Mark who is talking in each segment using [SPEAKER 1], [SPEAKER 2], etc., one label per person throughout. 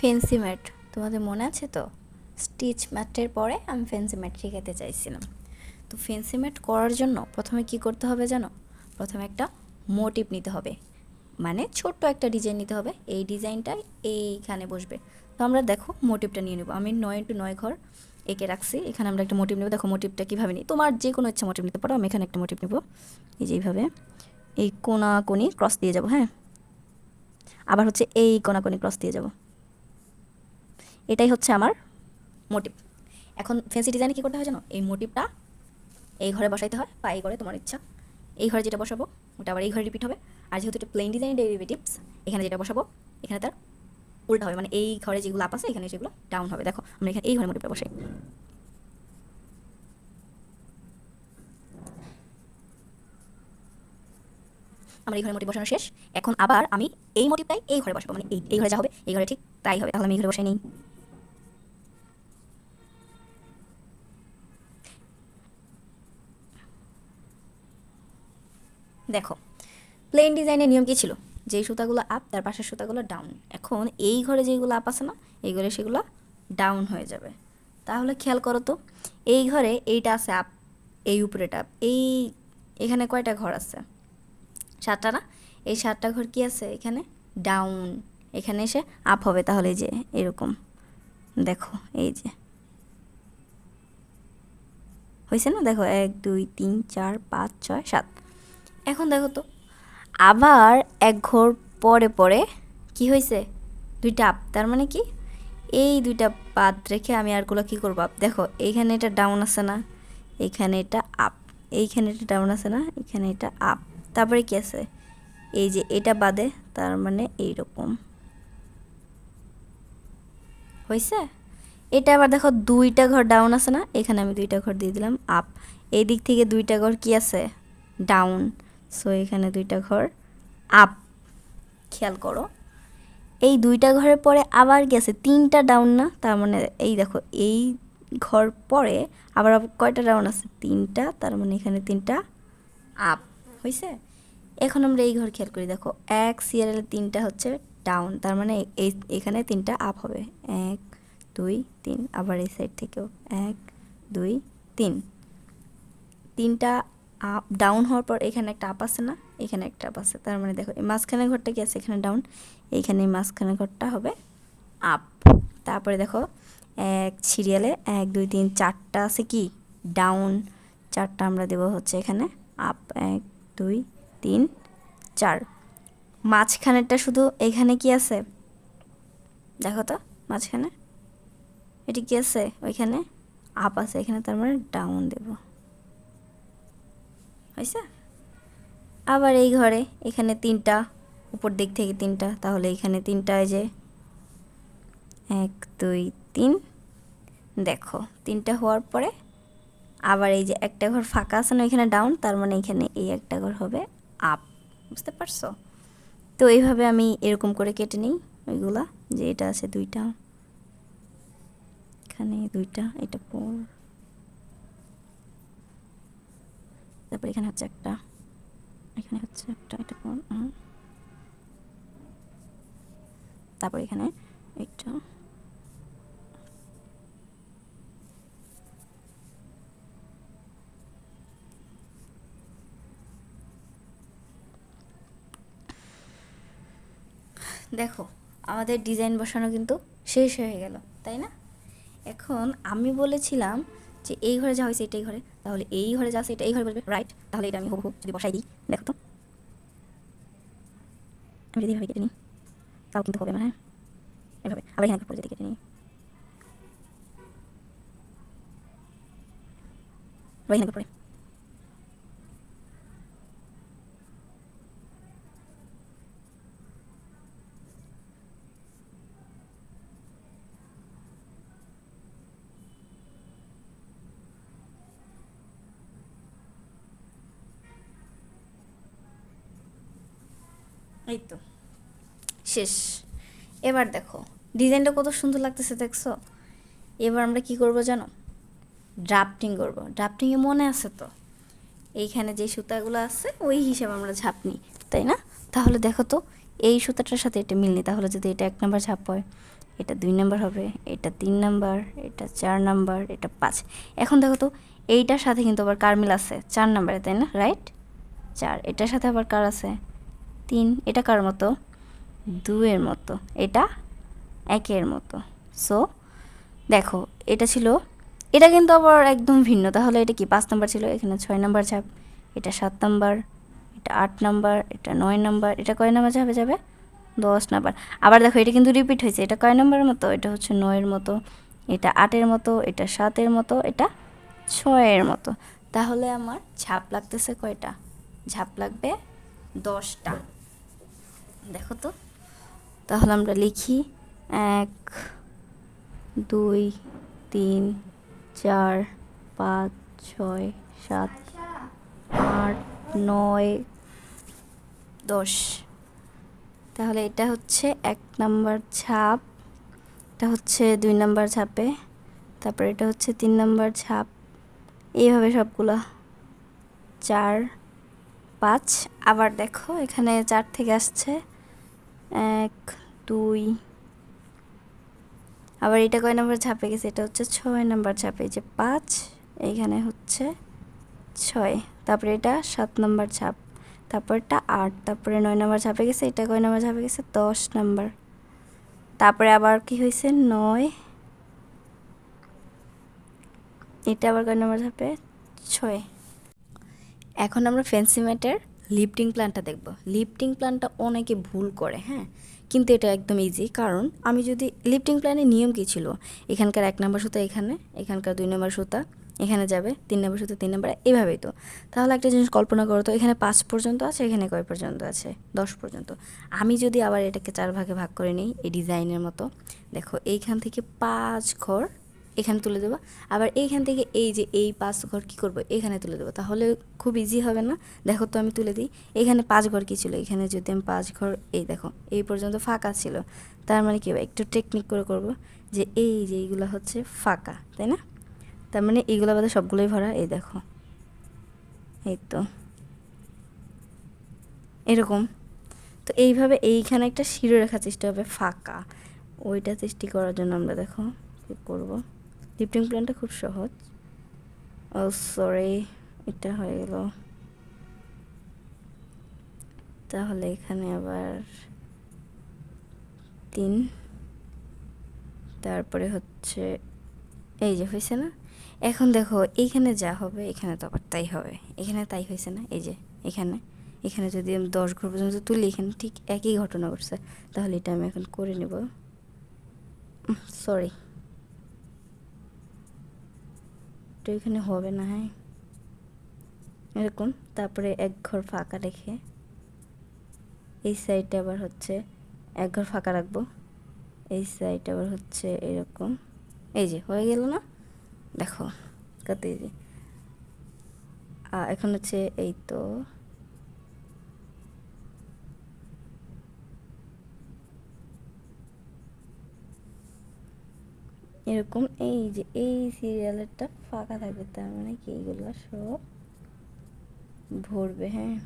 [SPEAKER 1] fancy mat তোমাদের মনে আছে তো স্টিচ ম্যাটের পরে আমি ফেন্সি ম্যাট শেখাতে চাইছিলাম তো ফেন্সি ম্যাট করার জন্য প্রথমে কি করতে হবে জানো প্রথমে একটা মোটিভ নিতে হবে মানে ছোট্ট একটা ডিজাইন নিতে হবে এই ডিজাইনটা এইখানে বসবে তো আমরা দেখো মোটিভটা নিয়ে নেবো আমি নয় টু নয় ঘর একে রাখছি এখানে আমরা একটা মোটিভ নেবো দেখো মোটিভটা কীভাবে নিই তোমার যে কোনো ইচ্ছা মোটিভ নিতে পারো আমি এখানে একটা মোটিভ নেবো এই যে এইভাবে এই কোনি ক্রস দিয়ে যাব হ্যাঁ আবার হচ্ছে এই কোনি ক্রস দিয়ে যাবো এটাই হচ্ছে আমার মোটিভ এখন ফেন্সি ডিজাইনে কী করতে হয় জানো এই মোটিভটা এই ঘরে বসাইতে হয় বা এই ঘরে তোমার ইচ্ছা এই ঘরে যেটা বসাবো ওটা আবার এই ঘরে রিপিট হবে আর যেহেতু এটা প্লেন ডিজাইন ডেরিভেটিভস এখানে যেটা বসাবো এখানে তার উল্টো হবে মানে এই ঘরে যেগুলো আপ আছে এখানে সেগুলো ডাউন হবে দেখো আমরা এখানে এই ঘরে মোটিভটা বসাই আমার এই ঘরে মোটিভ বসানো শেষ এখন আবার আমি এই মোটিভটাই এই ঘরে বসাবো মানে এই এই ঘরে যা হবে এই ঘরে ঠিক তাই হবে তাহলে আমি এই ঘরে বসাই নিই দেখো প্লেন ডিজাইনের নিয়ম কী ছিল যেই সুতাগুলো আপ তার পাশের সুতাগুলো ডাউন এখন এই ঘরে যেইগুলো আপ আছে না এই ঘরে সেগুলো ডাউন হয়ে যাবে তাহলে খেয়াল করো তো এই ঘরে এইটা আছে আপ এই উপরে আপ এই এখানে কয়টা ঘর আছে সাতটা না এই সাতটা ঘর কি আছে এখানে ডাউন এখানে এসে আপ হবে তাহলে যে এরকম দেখো এই যে হয়েছে না দেখো এক দুই তিন চার পাঁচ ছয় সাত এখন দেখো তো আবার এক ঘর পরে পরে কি হয়েছে দুইটা আপ তার মানে কি এই দুইটা বাদ রেখে আমি আরগুলো কি করবো আপ দেখো এইখানে এটা ডাউন আছে না এখানে এটা আপ এইখানে এটা ডাউন আছে না এখানে এটা আপ তারপরে কি আছে এই যে এটা বাদে তার মানে এইরকম হয়েছে এটা আবার দেখো দুইটা ঘর ডাউন আছে না এখানে আমি দুইটা ঘর দিয়ে দিলাম আপ এই দিক থেকে দুইটা ঘর কি আছে ডাউন সো এখানে দুইটা ঘর আপ খেয়াল করো এই দুইটা ঘরের পরে আবার গেছে তিনটা ডাউন না তার মানে এই দেখো এই ঘর পরে আবার কয়টা ডাউন আছে তিনটা তার মানে এখানে তিনটা আপ হয়েছে এখন আমরা এই ঘর খেয়াল করি দেখো এক সিরিয়ালে তিনটা হচ্ছে ডাউন তার মানে এই এখানে তিনটা আপ হবে এক দুই তিন আবার এই সাইড থেকেও এক দুই তিন তিনটা আপ ডাউন হওয়ার পর এখানে একটা আপ আছে না এখানে একটা আপ আছে তার মানে দেখো এই মাঝখানে ঘরটা কি আছে এখানে ডাউন এইখানে এই মাঝখানে ঘরটা হবে আপ তারপরে দেখো এক সিরিয়ালে এক দুই তিন চারটা আছে কি ডাউন চারটা আমরা দেব হচ্ছে এখানে আপ এক দুই তিন চার মাঝখানেরটা শুধু এখানে কি আছে দেখো তো মাঝখানে এটি কি আছে ওইখানে আপ আছে এখানে তার মানে ডাউন দেবো হয়েছে আবার এই ঘরে এখানে তিনটা উপর দিক থেকে তিনটা তাহলে এখানে তিনটা যে এক দুই তিন দেখো তিনটা হওয়ার পরে আবার এই যে একটা ঘর ফাঁকা আছে না এখানে ডাউন তার মানে এখানে এই একটা ঘর হবে আপ বুঝতে পারছো তো এইভাবে আমি এরকম করে কেটে নিই ওইগুলা যে এটা আছে দুইটা এখানে দুইটা এটা পর তারপর এখানে হচ্ছে একটা এখানে হচ্ছে একটা এটা তারপর এখানে একটা দেখো আমাদের ডিজাইন বসানো কিন্তু শেষ হয়ে গেল তাই না এখন আমি বলেছিলাম যে এই ঘরে যা হয়েছে এটাই ঘরে তাহলে এই ঘরে যা সেটা এটা এই ঘরে বলবে রাইট তাহলে এটা আমি হুবহু যদি বসাই দিই দেখো তো আমি যদি এভাবে কেটে নিই তাও কিন্তু হবে না হ্যাঁ এভাবে আবার এখানে করে যদি কেটে নিই আবার এখানে করে এই তো শেষ এবার দেখো ডিজাইনটা কত সুন্দর লাগতেছে দেখছো এবার আমরা কি করব জানো ড্রাফটিং করব ড্রাফটিংয়ে মনে আছে তো এইখানে যে সুতাগুলো আছে ওই হিসাবে আমরা ঝাপনি তাই না তাহলে দেখো তো এই সুতাটার সাথে এটা মিলনি তাহলে যদি এটা এক নাম্বার ছাপ হয় এটা দুই নাম্বার হবে এটা তিন নাম্বার এটা চার নাম্বার এটা পাঁচ এখন দেখো তো এইটার সাথে কিন্তু আবার কার মিল আছে চার নাম্বারে তাই না রাইট চার এটার সাথে আবার কার আছে তিন এটা কার মতো দুয়ের মতো এটা একের মতো সো দেখো এটা ছিল এটা কিন্তু আবার একদম ভিন্ন তাহলে এটা কি পাঁচ নাম্বার ছিল এখানে ছয় নাম্বার ছাপ এটা সাত নাম্বার এটা আট নাম্বার এটা নয় নাম্বার এটা কয় নাম্বার ছাপে যাবে দশ নাম্বার আবার দেখো এটা কিন্তু রিপিট হয়েছে এটা কয় নাম্বারের মতো এটা হচ্ছে নয়ের মতো এটা আটের মতো এটা সাতের মতো এটা ছয়ের মতো তাহলে আমার ঝাপ লাগতেছে কয়টা ঝাপ লাগবে দশটা দেখো তো তাহলে আমরা লিখি এক দুই তিন চার পাঁচ ছয় সাত আট নয় দশ তাহলে এটা হচ্ছে এক নাম্বার ছাপ এটা হচ্ছে দুই নাম্বার ছাপে তারপর এটা হচ্ছে তিন নাম্বার ছাপ এইভাবে সবগুলা চার পাঁচ আবার দেখো এখানে চার থেকে আসছে এক দুই আবার এটা কয় নাম্বার ছাপে গেছে এটা হচ্ছে ছয় নাম্বার ছাপে যে পাঁচ এইখানে হচ্ছে ছয় তারপরে এটা সাত নাম্বার ছাপ তারপরটা আট তারপরে নয় নাম্বার ঝাঁপে গেছে এটা কয় নাম্বার ছাপে গেছে দশ নাম্বার তারপরে আবার কি হয়েছে নয় এটা আবার কয় নাম্বার ছাপে ছয় এখন আমরা ফেন্সিমেটের লিফটিং প্ল্যানটা দেখব লিফটিং প্ল্যানটা অনেকে ভুল করে হ্যাঁ কিন্তু এটা একদম ইজি কারণ আমি যদি লিফটিং প্ল্যানের নিয়ম কী ছিল এখানকার এক নম্বর সুতা এখানে এখানকার দুই নম্বর সুতা এখানে যাবে তিন নম্বর সুতো তিন নম্বর এভাবেই তো তাহলে একটা জিনিস কল্পনা করো তো এখানে পাঁচ পর্যন্ত আছে এখানে কয় পর্যন্ত আছে দশ পর্যন্ত আমি যদি আবার এটাকে চার ভাগে ভাগ করে নিই এই ডিজাইনের মতো দেখো এইখান থেকে পাঁচ ঘর এখানে তুলে দেবো আবার এইখান থেকে এই যে এই পাঁচ ঘর কী করবো এখানে তুলে দেবো তাহলে খুব ইজি হবে না দেখো তো আমি তুলে দিই এখানে পাঁচ ঘর কী ছিল এখানে যদি আমি পাঁচ ঘর এই দেখো এই পর্যন্ত ফাঁকা ছিল তার মানে কী একটু টেকনিক করে করব যে এই যে এইগুলো হচ্ছে ফাঁকা তাই না তার মানে এইগুলো বাদে সবগুলোই ভরা এই দেখো এই তো এরকম তো এইভাবে এইখানে একটা শিরো রেখার চেষ্টা হবে ফাঁকা ওইটা সৃষ্টি করার জন্য আমরা দেখো করবো লিফটিং প্ল্যানটা খুব সহজ ও সরি এটা হয়ে গেল তাহলে এখানে আবার তিন তারপরে হচ্ছে এই যে হয়েছে না এখন দেখো এইখানে যা হবে এখানে তো আবার তাই হবে এখানে তাই হয়েছে না এই যে এখানে এখানে যদি আমি দশ ঘর পর্যন্ত তুলি এখানে ঠিক একই ঘটনা ঘটছে তাহলে এটা আমি এখন করে নেব সরি একটু এখানে হবে না হ্যাঁ এরকম তারপরে এক ঘর ফাঁকা রেখে এই সাইডে আবার হচ্ছে এক ঘর ফাঁকা রাখবো এই সাইডে আবার হচ্ছে এরকম এই যে হয়ে গেল না দেখো কত এই যে এখন হচ্ছে এই তো এরকম এই যে এই সিরিয়ালেরটা ফাঁকা থাকবে তার মানে কি এইগুলো সব ভরবে হ্যাঁ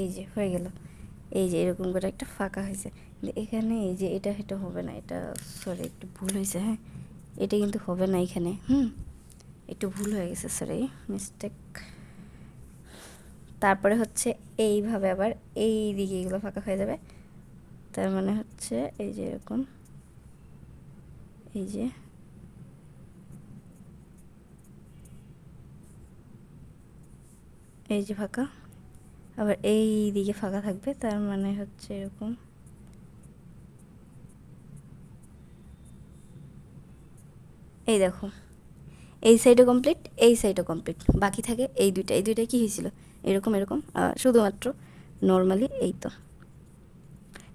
[SPEAKER 1] এই যে হয়ে গেল এই যে এরকম করে একটা ফাঁকা হয়েছে এখানে এই যে এটা এটা হবে না এটা সরি একটু ভুল হয়েছে হ্যাঁ এটা কিন্তু হবে না এখানে হুম একটু ভুল হয়ে গেছে সরি মিস্টেক তারপরে হচ্ছে এইভাবে আবার এই দিকে এগুলো ফাঁকা হয়ে যাবে তার মানে হচ্ছে এই যে এরকম এই যে এই যে ফাঁকা আবার এই দিকে ফাঁকা থাকবে তার মানে হচ্ছে এরকম এই দেখো এই সাইডও কমপ্লিট এই সাইডও কমপ্লিট বাকি থাকে এই দুইটা এই দুইটা কী হয়েছিল এরকম এরকম শুধুমাত্র নর্মালি এই তো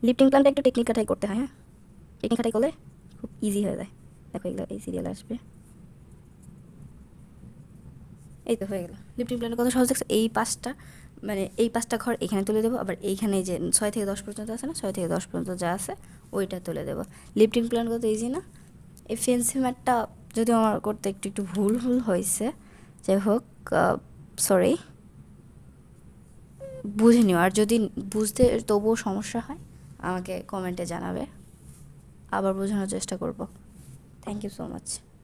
[SPEAKER 1] লিফটিং প্ল্যানটা একটু টেকনিক কাটাই করতে হয় হ্যাঁ টেকনিক কাটাই করলে খুব ইজি হয়ে যায় দেখো এগুলো এই সিরিয়াল আসবে এই তো হয়ে গেল লিফটিং প্ল্যানের কথা সহজ দেখছো এই পাঁচটা মানে এই পাঁচটা ঘর এখানে তুলে দেবো আবার এইখানে যে ছয় থেকে দশ পর্যন্ত আছে না ছয় থেকে দশ পর্যন্ত যা আছে ওইটা তুলে দেবো লিফটিং প্ল্যান কত ইজি না এই ফেন্সি ম্যাটটা যদিও আমার করতে একটু একটু ভুল ভুল হয়েছে যাই হোক সরি বুঝে নিও আর যদি বুঝতে তবুও সমস্যা হয় আমাকে কমেন্টে জানাবে আবার বোঝানোর চেষ্টা করব থ্যাংক ইউ সো মাচ